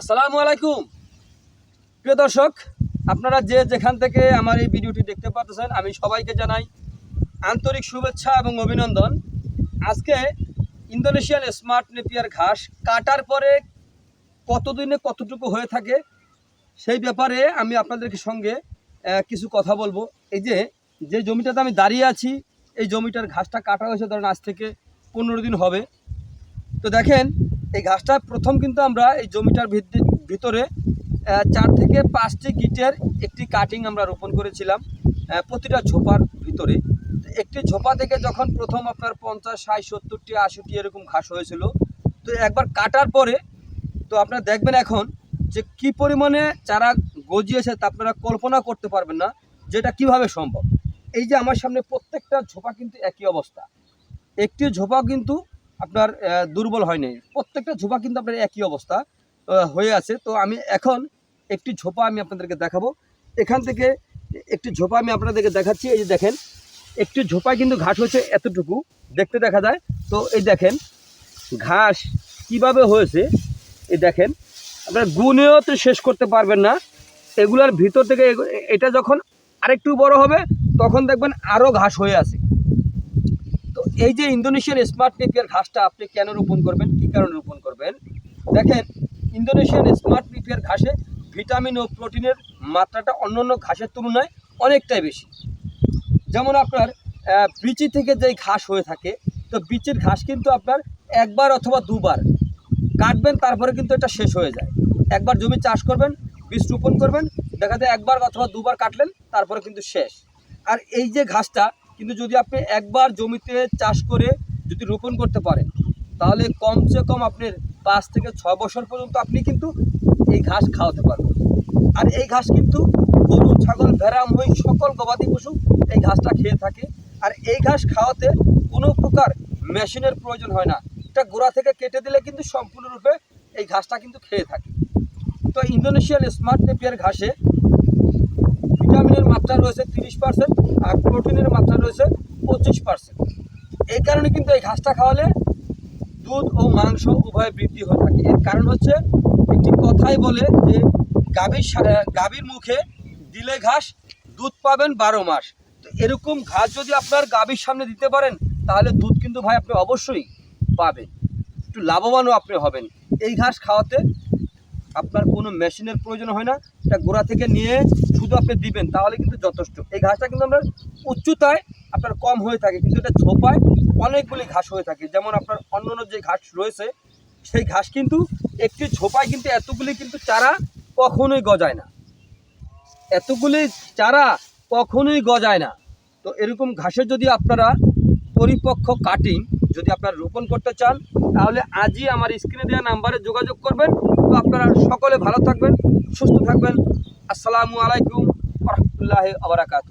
আসসালামু আলাইকুম। প্রিয় দর্শক, আপনারা যে যেখান থেকে আমার এই ভিডিওটি দেখতে পাচ্ছেন, আমি সবাইকে জানাই আন্তরিক শুভেচ্ছা এবং অভিনন্দন। আজকে ইন্দোনেশিয়ান স্মার্ট নেপিয়ার ঘাস কাটার পরে কতদিনে কতটুকু হয়ে থাকে, সেই ব্যাপারে আমি আপনাদেরকে সঙ্গে কিছু কথা বলব। এই যে যে জমিটাতে আমি দাঁড়িয়ে আছি, এই জমিটার ঘাসটা কাটা হয়েছে ধরেন আজ থেকে পনেরো দিন হবে। তো দেখেন এই ঘাসটা প্রথম কিন্তু আমরা এই জমিটার ভিত- ভিতরে চার থেকে পাঁচটি গিটের একটি কাটিং আমরা রোপণ করেছিলাম প্রতিটা ঝোপার ভিতরে। একটি ঝোপা থেকে যখন প্রথম আপনার পঞ্চাশ, ষাট, সত্তরটি, আশিটি এরকম ঘাস হয়েছিল, তো একবার কাটার পরে, তো আপনারা দেখবেন এখন যে কি পরিমাণে চারা গজিয়েছে তা আপনারা কল্পনা করতে পারবেন না যেটা কীভাবে সম্ভব। এই যে আমার সামনে প্রত্যেকটা ঝোপা কিন্তু একই অবস্থা। একটি ঝোপা কিন্তু আপনার দুর্বল হয়নি প্রত্যেকটা ঝোপা কিন্তু আপনার একই অবস্থা হয়ে আছে। তো আমি এখন একটি ঝোপা আমি আপনাদেরকে দেখাবো। এখান থেকে একটি ঝোপা আমি আপনাদেরকে দেখাচ্ছি। এই যে দেখেন, একটি ঝোপায় কিন্তু ঘাস হয়েছে এতটুকু, দেখতে দেখা যায়। তো এই দেখেন, ঘাস কীভাবে হয়েছে? এই দেখেন, আপনার গুনেও তো শেষ করতে পারবেন না। এগুলার ভিতর থেকে এটা যখন আরেকটু বড় হবে, তখন দেখবেন আরও ঘাস হয়ে আছে। এই যে ইন্দোনেশিয়ান স্মার্ট নেপিয়ার ঘাসটা আপনি কেন রোপণ করবেন? কী কারণে রোপণ করবেন? দেখেন, ইন্দোনেশিয়ান স্মার্ট নেপিয়ার ঘাসে ভিটামিন ও প্রোটিনের মাত্রাটা অন্য অন্য ঘাসের তুলনায় অনেকটাই বেশি। যেমন আপনার বিচি থেকে যেই ঘাস হয়ে থাকে, তো বিচির ঘাস কিন্তু আপনার একবার অথবা দুবার কাটবেন, তারপরে কিন্তু এটা শেষ হয়ে যায়। একবার জমি চাষ করবেন, বীজ রোপণ করবেন, দেখা যায় একবার অথবা দুবার কাটলেন, তারপরে কিন্তু শেষ। আর এই যে ঘাসটা কিন্তু যদি আপনি একবার জমিতে চাষ করে যদি রোপণ করতে পারেন, তাহলে কমসে কম আপনার পাঁচ থেকে ছ বছর পর্যন্ত আপনি কিন্তু এই ঘাস খাওয়াতে পারবেন। আর এই ঘাস কিন্তু গরু, ছাগল, ভেড়া, মহিষ, সকল গবাদি পশু এই ঘাসটা খেয়ে থাকে। আর এই ঘাস খাওয়াতে কোনো প্রকার মেশিনের প্রয়োজন হয় না। এটা গোড়া থেকে কেটে দিলে কিন্তু সম্পূর্ণরূপে এই ঘাসটা কিন্তু খেয়ে থাকে। তো ইন্দোনেশিয়ান স্মার্ট নেপিয়ার ঘাসে ভিটামিনের মাত্রা রয়েছে তিরিশ পার্সেন্ট আর প্রোটিনের মাত্রা রয়েছে পঁচিশ পার্সেন্ট এই কারণে কিন্তু এই ঘাসটা খাওয়ালে দুধ ও মাংস উভয় বৃদ্ধি হয়ে থাকে। এর কারণ হচ্ছে একটি কথাই বলে যে গাভীর গাভীর মুখে দিলে ঘাস দুধ পাবেন বারো মাস। তো এরকম ঘাস যদি আপনার গাভীর সামনে দিতে পারেন, তাহলে দুধ কিন্তু ভাই আপনি অবশ্যই পাবেন। একটু লাভবানও আপনি হবেন। এই ঘাস খাওয়াতে আপনার কোনো মেশিনের প্রয়োজন হয় না, এটা গোড়া থেকে নিয়ে শুধু আপনি দিবেন, তাহলে কিন্তু যথেষ্ট। এই ঘাসটা কিন্তু আপনার উচ্চতায় আপনার কম হয়ে থাকে, কিন্তু এটা ছোপায় অনেকগুলি ঘাস হয়ে থাকে। যেমন আপনার অন্যান্য যে ঘাস রয়েছে, সেই ঘাস কিন্তু একটি ঝোপায় কিন্তু এতগুলি কিন্তু চারা কখনোই গজায় না। এতগুলি চারা কখনোই গজায় না। তো এরকম ঘাসের যদি আপনারা পরিপক্ক কাটিং যদি আপনারা রোপণ করতে চান, তাহলে আজই আমার স্ক্রিনে দেওয়া নাম্বারে যোগাযোগ করবেন। তো আপনারা সকলে ভালো থাকবেন, সুস্থ থাকবেন। আসসালামু আলাইকুম রহমতুল্লাহ আবরাকাতু